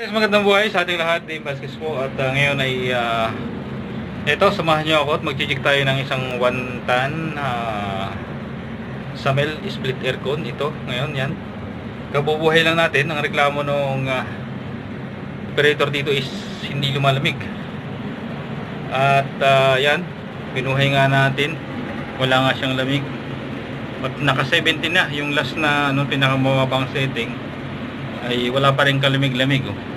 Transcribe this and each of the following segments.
Guys, magandang buhay sa ating lahat, Dave Vasquez po. At ah, ngayon ay uh, ito, samahan niyo ako at magchichik tayo ng isang one ton uh, Samel split aircon. Ito, ngayon yan. Kabubuhay lang natin, ang reklamo nung ah, operator dito is hindi lumalamig. At ah, yan, pinuhay nga natin. Wala nga siyang lamig. At naka 70 na. Yung last na ano, pinakamababang setting ay wala pa rin kalamig-lamig oh.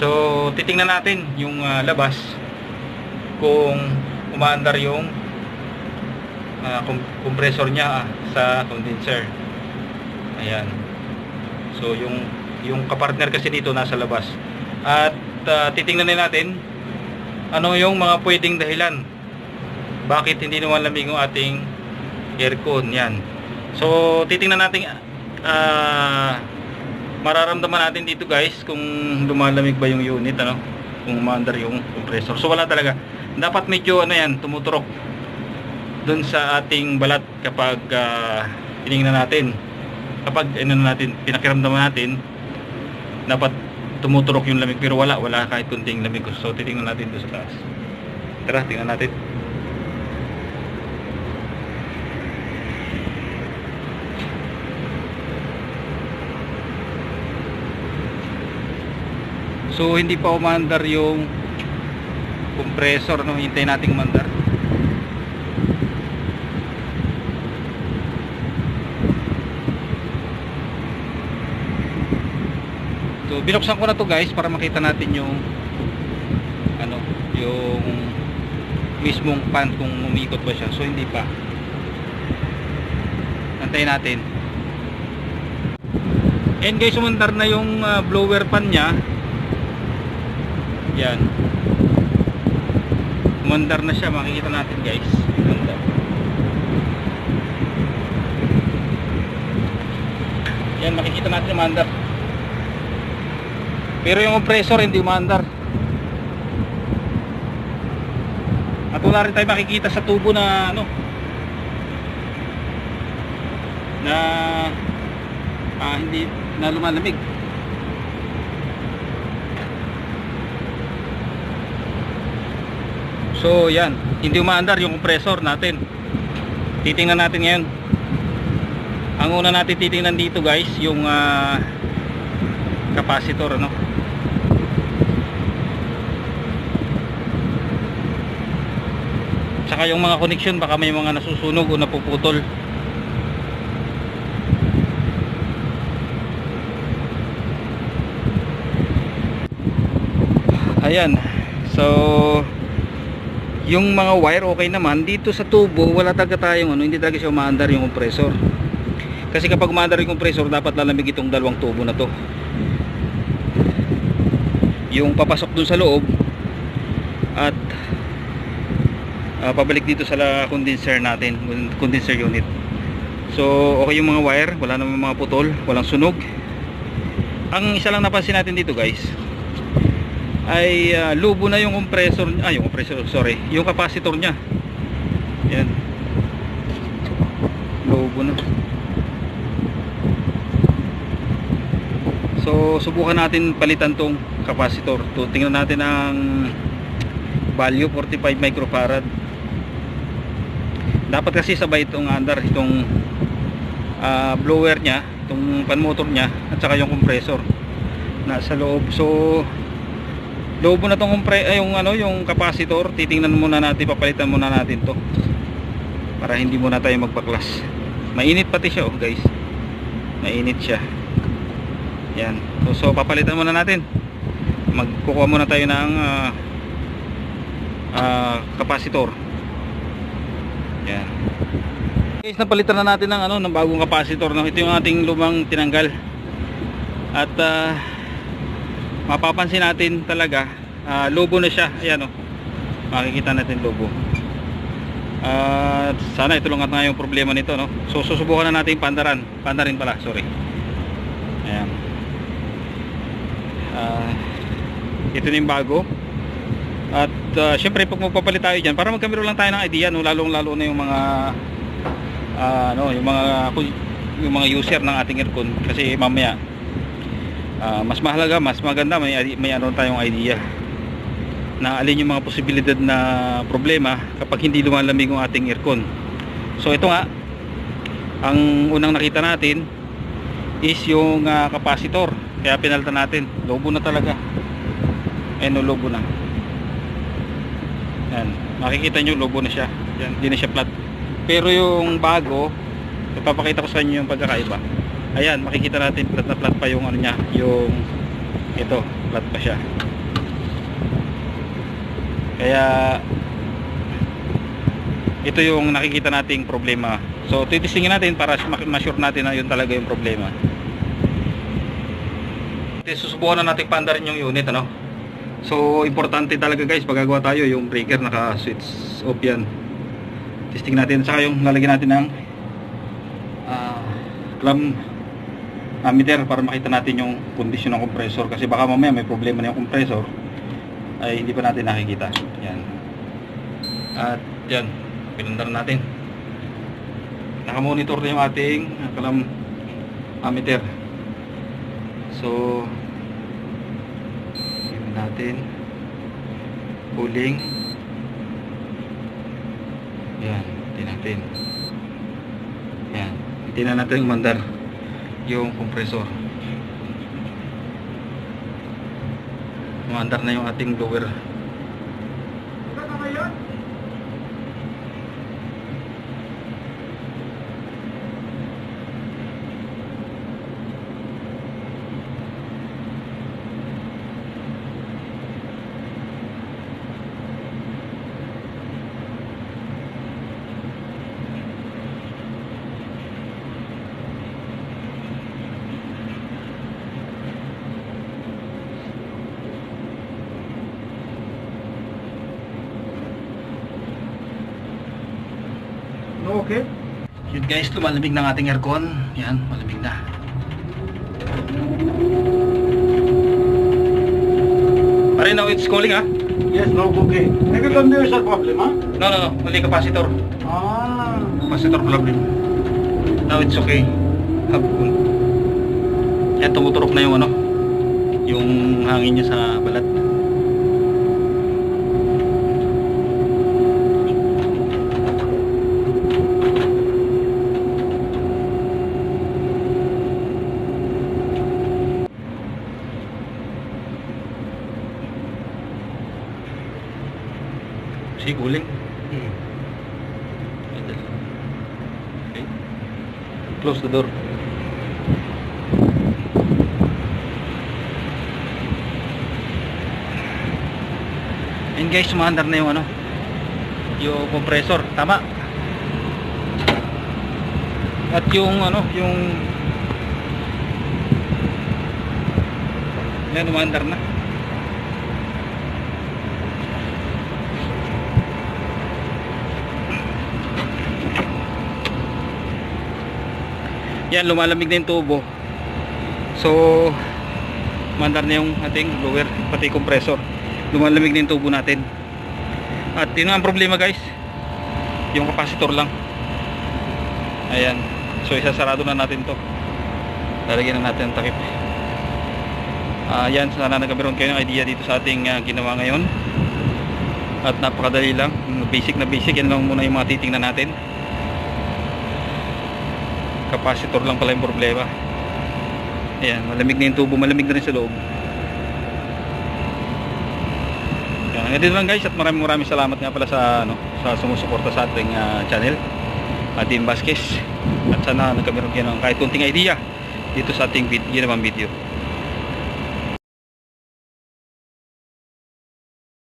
So, titingnan natin yung ah, labas kung umaandar yung kom- compressor niya ah, sa condenser. Ayan. So, yung yung kapartner kasi dito nasa labas. At ah, titingnan din natin ano yung mga pwedeng dahilan. Bakit hindi naman lamig yung ating aircon yan. So, titingnan natin ah mararamdaman natin dito guys kung lumalamig ba yung unit ano? Kung umaandar yung compressor. So wala talaga. Dapat medyo ano yan tumuturok dun sa ating balat kapag uh, tinignan natin. Kapag ano natin pinakiramdaman natin dapat tumuturok yung lamig. Pero wala wala kahit kunting lamig. So titingnan natin doon sa taas. Tara tingnan natin So hindi pa umandar yung compressor no, hintayin nating umandar. So binuksan ko na to guys para makita natin yung ano, yung mismong pan kung umikot ba siya. So hindi pa. Antayin natin. And guys, umandar na yung ah, blower pan niya yan. Umandar na siya, makikita natin guys. Umandar. Yan, makikita natin umandar. Pero yung compressor hindi umandar. At wala rin tayo makikita sa tubo na ano na ah, hindi na lumalamig. So yan, hindi umaandar yung compressor natin. Titingnan natin ngayon. Ang una natin titingnan dito guys, yung ah, capacitor ano. Saka yung mga connection baka may mga nasusunog o napuputol. Ayan. So yung mga wire okay naman. Dito sa tubo wala talaga tayong ano hindi talaga siya umaandar yung compressor. Kasi kapag umaandar yung compressor dapat lalamig itong dalawang tubo na to. Yung papasok dun sa loob at ah, pabalik dito sa condenser natin condenser unit. So okay yung mga wire wala namang mga putol walang sunog. Ang isa lang napansin natin dito guys ay ah, lubo na yung compressor ah yung compressor sorry yung capacitor niya. Yan. Lubo na. So subukan natin palitan tong capacitor. To tingnan natin ang value 45 microfarad. Dapat kasi sabay itong under itong ah, blower niya itong pan motor niya at saka yung compressor. Nasa loob. So Lobo na tong compre ay yung ano yung capacitor, titingnan muna natin, papalitan muna natin 'to. Para hindi muna tayo magpaklas. Mainit pati siya, oh, guys. Mainit siya. Yan. So, so papalitan muna natin. Magkukuha muna tayo ng ah ah, capacitor. Yan. Guys, napalitan na natin ng ano ng bagong capacitor, no. Ito yung ating lumang tinanggal. At ah mapapansin natin talaga ah, lobo na siya. Ayan o makikita natin lobo. At sana itulungan nga yung problema nito no? So susubukan na natin yung pandaran. Pandarin pala sorry. Ayan. Ah, ito na yung bago. At ah, syempre pag magpapalit tayo dyan para magkamero lang tayo ng idea no? Lalong lalo na yung mga ah, ano yung mga yung mga user ng ating aircon. Kasi mamaya Ah, mas mahalaga, mas maganda may may ano tayong idea na alin yung mga posibilidad na problema kapag hindi lumalamig yung ating aircon. So ito nga ang unang nakita natin is yung ah, capacitor. Kaya pinalta natin. Lobo na talaga. Ayun, no, lobo na. Yan. Makikita nyo, lobo na siya. Yan, hindi na siya flat. Pero yung bago, ipapakita ko sa inyo yung pagkakaiba. Ayan, makikita natin flat na flat pa yung ano niya, yung ito, flat pa siya. Kaya ito yung nakikita nating problema. So, titisingin natin para ma- ma-sure natin na yun talaga yung problema. Susubukan na natin paanda rin yung unit, ano? So, importante talaga guys, pagagawa tayo yung breaker naka-switch off yan. Testing natin. Saka yung lalagyan natin ng ah, clam ammeter para makita natin yung kondisyon ng compressor. Kasi baka mamaya may problema na yung compressor ay hindi pa natin nakikita. Yan. At yan, pinundar natin. Naka-monitor na yung ating ah, clam ammeter. So, Tingnan natin. Cooling. Yan, tingnan natin. Yan, tingnan natin umandar yung compressor. Umandar na yung ating blower. No, okay. Yun guys, lumalamig ng ating aircon. Yan, malamig na. Pare, now it's calling ah. Yes, no, okay. Maybe condenser problem, huh? No, no, no. Only capacitor. Ah. Capacitor problem. Now it's okay. Hub cool. Yan, tumuturok na yung ano. Yung hangin niya sa balat. Close the door. And guys, sumaandar na yung ano, yung compressor, tama. At yung ano, yung yan, umaandar na. Yan, lumalamig na yung tubo. So, mandar na yung ating blower, pati compressor. Lumalamig na yung tubo natin. At yun ang problema guys. Yung capacitor lang. Ayan. So, isasarado na natin to. Lalagyan na natin ang takip. Ayan, sana nagkameron kayo ng idea dito sa ating ah, ginawa ngayon. At napakadali lang. Basic na basic. Yan lang muna yung mga titingnan natin capacitor lang pala yung problema. Ayan malamig na yung tubo malamig na rin sa loob. Yan hanggang dito lang guys at maraming maraming salamat nga pala sa ano sa sumusuporta sa ating ah, channel Adim Vasquez. At sana nagkameron kayo ng kahit kunting idea dito sa ating vid ginawang video